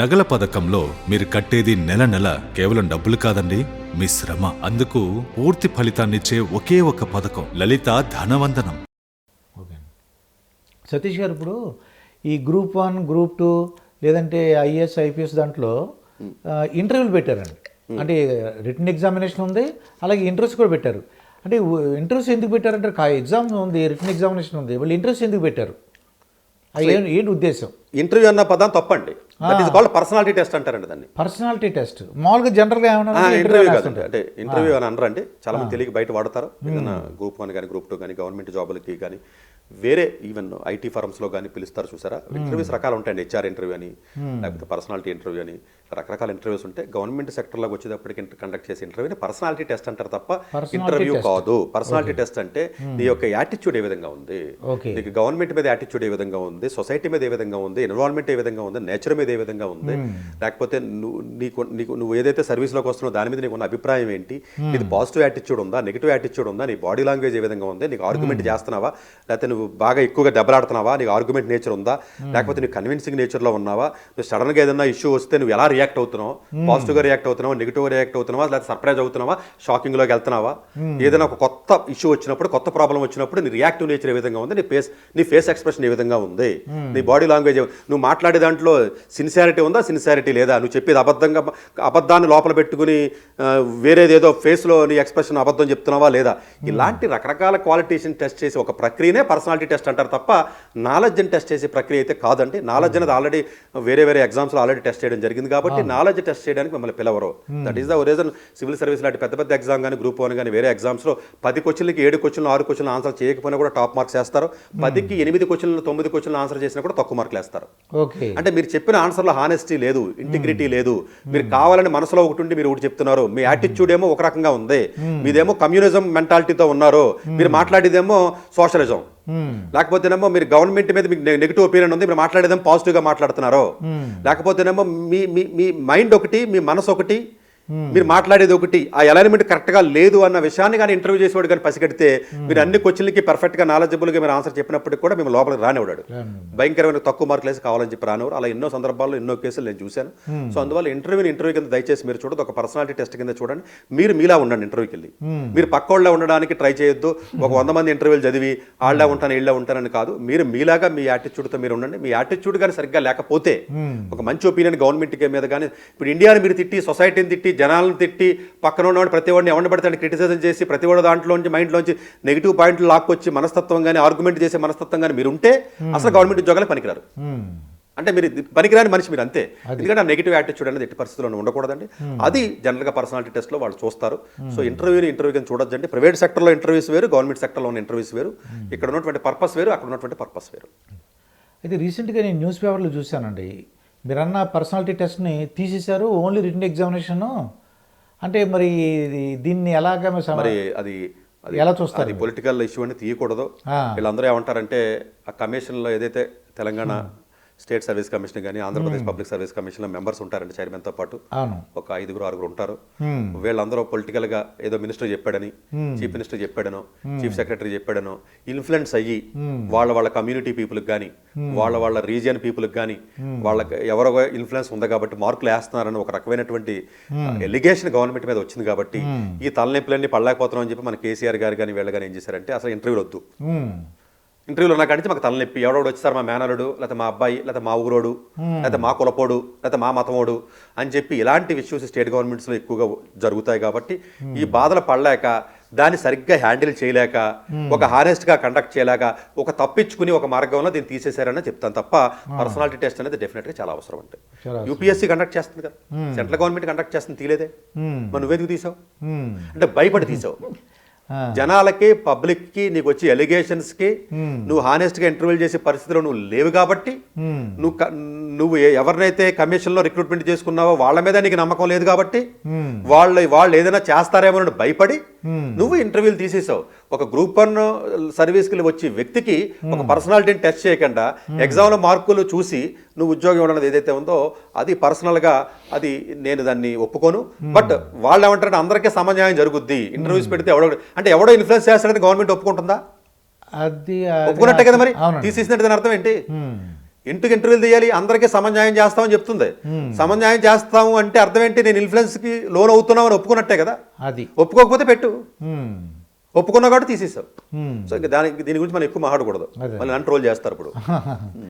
నగల పథకంలో మీరు కట్టేది నెల నెల కేవలం డబ్బులు కాదండి మీ శ్రమ. అందుకు పూర్తి ఫలితాన్నిచ్చే ఒకే ఒక పథకం లలిత ధనవందనం. ఓకే. సతీష్ గారు ఇప్పుడు ఈ గ్రూప్ వన్ గ్రూప్ టూ లేదంటే ఐఏఎస్ ఐపీఎస్ దాంట్లో ఇంటర్వ్యూలు పెట్టారండి. అంటే రిటర్న్ ఎగ్జామినేషన్ ఉంది అలాగే ఇంటర్వ్యూస్ కూడా పెట్టారు. అంటే ఇంటర్వ్యూస్ ఎందుకు పెట్టారంటే ఎగ్జామ్ ఉంది రిటర్న్ ఎగ్జామినేషన్ ఉంది వాళ్ళు ఇంటర్వ్యూస్ ఎందుకు పెట్టారు? ఏంటి ఉద్దేశం? ఇంటర్వ్యూ అన్న పదం తప్పండి. That is called personality test అంటారండి దాన్ని. పర్సనాలిటీ టెస్ట్ మామూలుగా జనరల్గా ఏమన్నా ఇంటర్వ్యూ అంటే ఇంటర్వ్యూ అని అనరండి. చాలా మంది తెలియక బయట వాడతారు. ఏదైనా గ్రూప్ వన్ కానీ గ్రూప్ టూ కానీ గవర్నమెంట్ జాబులకి కానీ వేరే ఈవెన్ ఐటీ లో కానీ పిలుస్తారు చూసారా? ఇంటర్వ్యూస్ రకాలు ఉంటాయండి హెచ్ఆర్ ఇంటర్వ్యూ అని లేకపోతే పర్సనాలిటీ ఇంటర్వ్యూ అని. రకరకాల ఇంటర్వ్యూస్ ఉంటాయి గవర్నమెంట్ సెక్టర్లోకి వచ్చేటప్పటికి కండక్ట్ చేసే ఇంటర్వ్యూని పర్సనాలిటీ టెస్ట్ అంటారు తప్ప ఇంటర్వ్యూ. కాదు. పర్సనాలిటీ టెస్ట్ అంటే నీ యొక్క యాటిట్యూడ్ ఏ విధంగా ఉంది? నీకు గవర్నమెంట్ మీద యాటిట్యూడ్ ఏ విధంగా ఉంది? సొసైటీ మీద ఏ విధంగా ఉంది? ఎన్విరాన్మెంట్ ఏ విధంగా ఉంది? నేచర్ మీద ఏ విధంగా ఉంది? లేకపోతే నువ్వు నీకు నీకు నువ్వు ఏదైతే సర్వీస్లోకి వస్తున్నావు దాని మీద నీకు ఉన్న అభిప్రాయం ఏంటి? నీది పాజిటివ్ యాటిట్యూడ్ ఉందా? నెగిటివ్ యాటిట్యూడ్ ఉందా? నీ బాడీ లాంగ్వేజ్ ఏ విధంగా ఉంది? నీకు ఆర్గ్యుమెంట్ చేస్తున్నావా? లేకపోతే నువ్వు బాగా ఎక్కువగా దెబ్బలాడుతున్నావా? నీకు ఆర్గ్యుమెంట్ నేచర్ ఉందా? లేకపోతే నీకు కన్విన్సింగ్ నేచర్లో ఉన్నావా? నువ్వు సడన్గా ఏదైనా ఇష్యూ వస్తే నువ్వు ఎలా రియాక్ట్ అవుతున్నావు? పాజిటివ్గా రియాక్ట్ అవుతున్నావా? నెగిటివ్గా రియాక్ట్ అవుతున్నావా? లేకపోతే సర్ప్రైజ్ అవుతున్నావా? షాకింగ్లోకి వెళ్తున్నావా? ఏదైనా ఒక కొత్త ఇష్యూ వచ్చినప్పుడు కొత్త ప్రాబ్లం వచ్చినప్పుడు నీ రియాక్టివ్ నేచర్ ఏ విధంగా ఉంది? నీ ఫేస్ నీ ఫేస్ ఎక్స్ప్రెషన్ ఏ విధంగా ఉంది? నీ బాడీ లాంగ్వేజ్ నువ్వు మాట్లాడే దాంట్లో సిన్సియారిటీ ఉందా? సిన్సియారిటీ లేదా? నువ్వు చెప్పేది అబద్ధంగా అబద్ధాన్ని లోపల పెట్టుకుని ఆ, వేరేది ఏదో ఫేస్లో నీ ఎక్స్ప్రెషన్ అబద్ధం చెప్తున్నావా లేదా? ఇలాంటి రకరకాల క్వాలిటీస్ని టెస్ట్ చేసే ఒక ప్రక్రియనే పర్సనాలిటీ టెస్ట్ అంటారు తప్ప నాలెడ్జ్ని టెస్ట్ చేసే ప్రక్రియ అయితే కాదండి. నాలెడ్జ్ అనేది ఆల్రెడీ వేరే వేరే ఎగ్జామ్స్లో ఆల్రెడీ టెస్ట్ చేయడం జరిగింది కాబట్టి నాలెడ్జ్ టెస్ట్ చేయడానికి మిమ్మల్ని పిలవరు. That is the reason civil service లాంటి పెద్ద పెద్ద ఎగ్జామ్ కానీ గ్రూప్ వన్ కానీ వేరే ఎగ్జామ్స్లో పది క్వశ్చన్లకి ఏడు క్వశ్చన్లు ఆరు క్వశ్చన్లు ఆన్సర్ చేయకపోయినా కూడా టాప్ మార్క్స్ వేస్తారు. పదికి ఎనిమిది క్వశ్చన్లు తొమ్మిది క్వశ్చన్లు ఆన్సర్ చేసినా కూడా తక్కువ మార్కులు వేస్తారు. ఓకే అంటే మీరు చెప్పిన ఆన్సర్లో హానెస్టీ లేదు ఇంటిగ్రిటీ లేదు. మీరు కావాలని మనసులో ఒకటి ఉండి మీరు ఒకటి చెప్తున్నారు. మీ యాటిట్యూడ్ ఏమో ఒక రకంగా ఉంది. మీదేమో కమ్యూనిజం మెంటాలిటీతో ఉన్నారు. మీరు మాట్లాడేదేమో సోషలిజం లేకపోతేనేమో మీరు గవర్నమెంట్ మీద మీకు నెగిటివ్ ఒపీనియన్ ఉంది మీరు మాట్లాడేదేమో పాజిటివ్గా మాట్లాడుతున్నారు. లేకపోతేనేమో మీ మీ మీ మైండ్ ఒకటి మీ మనసు ఒకటి మీరు మాట్లాడేది ఒకటి ఆ అలైన్మెంట్ కరెక్ట్గా లేదు అన్న విషయాన్ని కానీ ఇంటర్వ్యూ చేసేవాడు కానీ పసిగడితే మీరు అన్ని క్వశ్చన్లకి పర్ఫెక్ట్గా నాలెడ్జబుల్గా మీరు ఆన్సర్ చెప్పినప్పటికి కూడా మేము లోపలికి రానివాడు భయంకరమైన తక్కువ మార్కులు వేసి కావాలని చెప్పి రానివారు అలా ఎన్నో సందర్భాల్లో ఎన్నో కేసులు నేను చూశాను. సో అందువల్ల ఇంటర్వ్యూని ఇంటర్వ్యూ కింద దయచేసి మీరు చూడదు ఒక పర్సనాలిటీ టెస్ట్ కింద చూడండి. మీరు మీలా ఉండండి ఇంటర్వ్యూకి వెళ్ళి. మీరు పక్కోళ్ళ ఉండడానికి ట్రై చేయొద్దు. ఒక వంద మంది ఇంటర్వ్యూలు చదివి ఆళ్ళ ఉంటాను ఇళ్ళ ఉంటానని కాదు. మీరు మీలాగా మీ యాటిట్యూడ్తో మీరు ఉండండి. మీ యాటిట్యూడ్ కానీ సరిగ్గా లేకపోతే ఒక మంచి ఒపీనియన్ గవర్నమెంట్ మీద కానీ ఇప్పుడు ఇండియాని మీరు తిట్టి సొసైటీని తిట్టి జనాలను తిట్టి పక్కన ఉన్నవాడు ప్రతి వాడిని ఎవరిని పడితే క్రిటిసైజం చేసి ప్రతి వాడు దాంట్లోంచి మైండ్లోంచి నెగిటివ్ పాయింట్లు లాక్కొచ్చి మనస్తత్వం కానీ ఆర్గ్యుమెంట్ చేసే మనస్తత్వం కానీ మీరు ఉంటే అసలు గవర్నమెంట్ ఉద్యోగాలు పనికిరారు. అంటే మీరు పనికిరాని మనిషి మీరు అంతే. ఎందుకంటే నెగిటివ్ యాటిట్యూడ్ అనేది ఎట్టి పరిస్థితుల్లో ఉండకూడదండి. అది జనరల్గా పర్సనాలిటీ టెస్ట్లో వాళ్ళు చూస్తారు. సో ఇంటర్వ్యూని ఇంటర్వ్యూ కింద చూడొద్దండి. ప్రైవేట్ సెక్టర్లో ఇంటర్వ్యూస్ వేరు గవర్నమెంట్ సెక్టర్లో ఉన్న ఇంటర్వ్యూస్ వేరు. ఇక్కడ ఉన్నటువంటి పర్పస్ వేరు అక్కడ ఉన్నటువంటి పర్పస్ వేరు. అయితే రీసెంట్గా నేను న్యూస్ పేపర్లో చూశానండి. మీరన్న పర్సనాలిటీ టెస్ట్ని తీసేశారు ఓన్లీ రిటర్న్ ఎగ్జామినేషన్ అంటే మరి దీన్ని ఎలాగ మరి అది అది ఎలా చూస్తారు? పొలిటికల్ ఇష్యూ అని తీయకూడదు. వీళ్ళందరూ ఏమంటారంటే ఆ కమిషన్లో ఏదైతే తెలంగాణ స్టేట్ సర్వీస్ కమిషన్ కానీ ఆంధ్రప్రదేశ్ పబ్లిక్ సర్వీస్ కమిషన్లో మెంబర్స్ ఉంటారండి చైర్మన్తో పాటు. ఒక ఐదుగురు ఆరుగురు ఉంటారు. Hmm. వీళ్ళందరూ పొలిటికల్గా ఏదో మినిస్టర్ చెప్పాడని చీఫ్ మినిస్టర్ చెప్పాడనో చీఫ్ సెక్రటరీ చెప్పాడనో ఇన్ఫ్లుయెన్స్ అయ్యి వాళ్ళ వాళ్ళ కమ్యూనిటీ పీపుల్కి కానీ వాళ్ళ వాళ్ళ రీజియన్ పీపుల్కి కానీ వాళ్ళకి ఎవరో ఇన్ఫ్లుయెన్స్ ఉంది కాబట్టి మార్కులు వేస్తున్నారని ఒక రకమైనటువంటి ఎలిగేషన్ గవర్నమెంట్ మీద వచ్చింది కాబట్టి ఈ తలనొప్పులన్నీ పడలేకపోతున్నాం అని చెప్పి మన కేసీఆర్ గారు కానీ వీళ్ళు కానీ ఏం చేశారంటే అసలు ఇంటర్వ్యూలు వద్దు. ఇంటర్వ్యూలో నాకు అడిగితే మాకు తలనొప్పి. ఎవడోడు వచ్చారు మా మేనరుడు లేకపోతే మా అబ్బాయి లేకపోతే మా ఊరోడు లేకపోతే మా కులపోడు లేకపోతే మా మతమోడు అని చెప్పి ఇలాంటి ఇష్యూస్ స్టేట్ గవర్నమెంట్స్లో ఎక్కువగా జరుగుతాయి కాబట్టి ఈ బాధలు పడలేక దాన్ని సరిగ్గా హ్యాండిల్ చేయలేక ఒక హానెస్ట్గా కండక్ట్ చేయలేక ఒక తప్పించుకుని ఒక మార్గంలో దీన్ని తీసేశారని చెప్తాను తప్ప పర్సనాలిటీ టెస్ట్ అనేది డెఫినెట్గా చాలా అవసరం. అంటే యూపీఎస్సీ కండక్ట్ చేస్తుంది కదా. సెంట్రల్ గవర్నమెంట్ కండక్ట్ చేస్తుంది తీలేదే. మరి నువ్వెందుకు తీసావు. అంటే భయపడి తీసావు. జనాలకి పబ్లిక్కి నీకు వచ్చే ఎలిగేషన్స్కి నువ్వు హానెస్ట్గా ఇంటర్వ్యూ చేసే పరిస్థితిలో నువ్వు లేవు కాబట్టి. నువ్వు నువ్వు ఎవరినైతే కమిషన్లో రిక్రూట్మెంట్ చేసుకున్నావో వాళ్ళ మీద నీకు నమ్మకం లేదు కాబట్టి వాళ్ళు వాళ్ళు ఏదైనా చేస్తారేమో భయపడి నువ్వు ఇంటర్వ్యూలు తీసేసావు. ఒక గ్రూప్ వన్ సర్వీస్కి వచ్చే వ్యక్తికి ఒక పర్సనాలిటీని టెస్ట్ చేయకుండా ఎగ్జామ్లో మార్కులు చూసి నువ్వు ఉద్యోగం ఇవ్వడం ఏదైతే ఉందో అది పర్సనల్గా అది నేను దాన్ని ఒప్పుకోను. బట్ వాళ్ళు ఏమంటారంటే అందరికీ సమన్యాయం జరుగుద్ది. ఇంటర్వ్యూస్ పెడితే ఎవడో అంటే ఎవడో ఇన్ఫ్లుయెన్స్ చేస్తాడని గవర్నమెంట్ ఒప్పుకుంటుందా? అది ఒప్పుకున్నట్టే కదా మరి? తీసేసినట్టు దాని అర్థం ఏంటి. ఇంటికి ఇంటర్వ్యూలు తీయాలి అందరికీ సమన్యాయం చేస్తామని చెప్తుంది. సమన్యాయం చేస్తాము అంటే అర్థం ఏంటి? నేను ఇన్ఫ్లుయెన్స్కి లోన్ అవుతున్నావు అని ఒప్పుకున్నట్టే కదా? అది. ఒప్పుకోకపోతే పెట్టు. ఒప్పుకున్నా కాబట్టి తీసేసావు. సో ఇంకా దానికి దీని గురించి మనం ఎక్కువ మాట్లాడకూడదు. మళ్ళీ నన్ను ట్రోల్ చేస్తారు ఇప్పుడు